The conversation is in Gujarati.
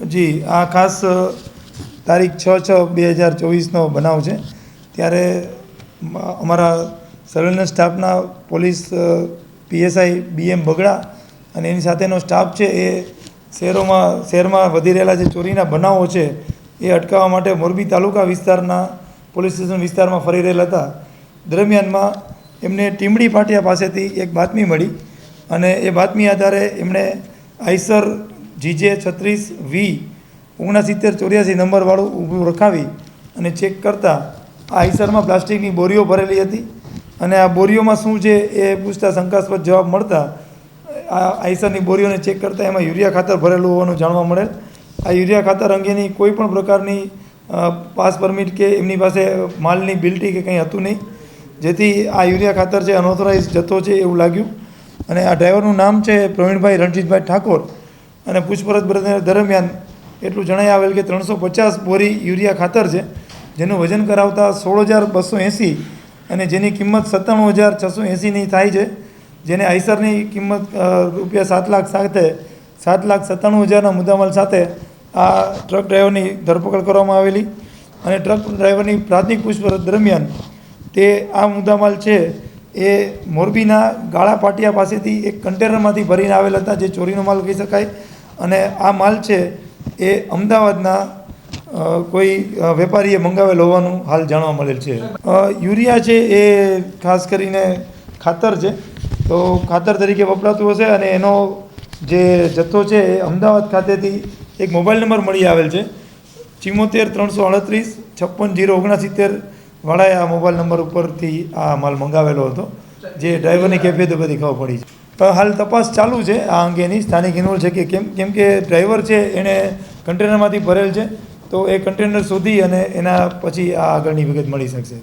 જી, આ ખાસ તારીખ છ છ બે હજાર ચોવીસનો બનાવ છે. ત્યારે અમારા સર્વેલન્સ સ્ટાફના પોલીસ પીએસઆઈ બીએમ બગડા અને એની સાથેનો સ્ટાફ છે એ શહેરોમાં, શહેરમાં વધી રહેલા જે ચોરીના બનાવો છે એ અટકાવવા માટે મોરબી તાલુકા વિસ્તારના, પોલીસ સ્ટેશન વિસ્તારમાં ફરી રહેલા હતા. દરમિયાનમાં એમને ટીમડી પાટિયા પાસેથી એક બાતમી મળી અને એ બાતમી આધારે એમણે આઈસર જીજે છત્રીસ વી ઓગણસિત્તેર ચોર્યાસી નંબરવાળું ઊભું રખાવી અને ચેક કરતાં આ આઈસરમાં પ્લાસ્ટિકની બોરીઓ ભરેલી હતી અને આ બોરીઓમાં શું છે એ પૂછતા શંકાસ્પદ જવાબ મળતા આ આઈસરની બોરીઓને ચેક કરતાં એમાં યુરિયા ખાતર ભરેલું હોવાનું જાણવા મળેલ. આ યુરિયા ખાતર અંગેની કોઈ પણ પ્રકારની પાસ પરમિટ કે એમની પાસે માલની બિલ્ટી કે કંઈ હતું નહીં. જેથી આ યુરિયા ખાતર છે અનઓથોરાઇઝ જથ્થો છે એવું લાગ્યું. અને આ ડ્રાઈવરનું નામ છે પ્રવીણભાઈ રણજીતભાઈ ઠાકોર. અને પૂછપરછ દર- દરમિયાન એટલું જણાઈ આવેલ કે ત્રણસો પચાસ બોરી યુરિયા ખાતર છે, જેનું વજન કરાવતા સોળ હજાર બસો એંસી અને જેની કિંમત સત્તાણું હજાર છસો એંસીની થાય છે, જેને આઈસરની કિંમત રૂપિયા સાત લાખ સાથે, સાત લાખ સત્તાણું હજારના મુદ્દામાલ સાથે આ ટ્રક ડ્રાઈવરની ધરપકડ કરવામાં આવેલી અને ટ્રક ડ્રાઈવરની પ્રાથમિક પૂછપરછ દરમિયાન તે આ મુદ્દામાલ છે એ મોરબીના ગાળા પાટિયા પાસેથી એક કન્ટેનરમાંથી ભરીને આવેલ હતા, જે ચોરીનો માલ કહી શકાય. અને આ માલ છે એ અમદાવાદના કોઈ વેપારીએ મંગાવેલ હોવાનું હાલ જાણવા મળેલ છે. યુરિયા છે એ ખાસ કરીને ખાતર છે. તો ખાતર તરીકે વપરાતું હશે અને એનો જે જથ્થો છે એ અમદાવાદ ખાતેથી એક મોબાઈલ નંબર મળી આવેલ છે. ચિમોતેર ત્રણસો અડત્રીસ છપ્પન જીરો ઓગણસિત્તેર વાળાએ આ મોબાઈલ નંબર ઉપરથી આ માલ મંગાવેલો હતો. જે ડ્રાઈવરની કેફિયત બધી ખબર પડી છે. હાલ તપાસ ચાલુ છે આ અંગેની, સ્થાનિક ઇન્વોલ્વ છે કે કેમ કેમ કે ડ્રાઈવર છે, એણે કન્ટેનરમાંથી ભરેલ છે. તો એ કન્ટેનર શોધી અને એના પછી આ આગળની વિગત મળી શકશે.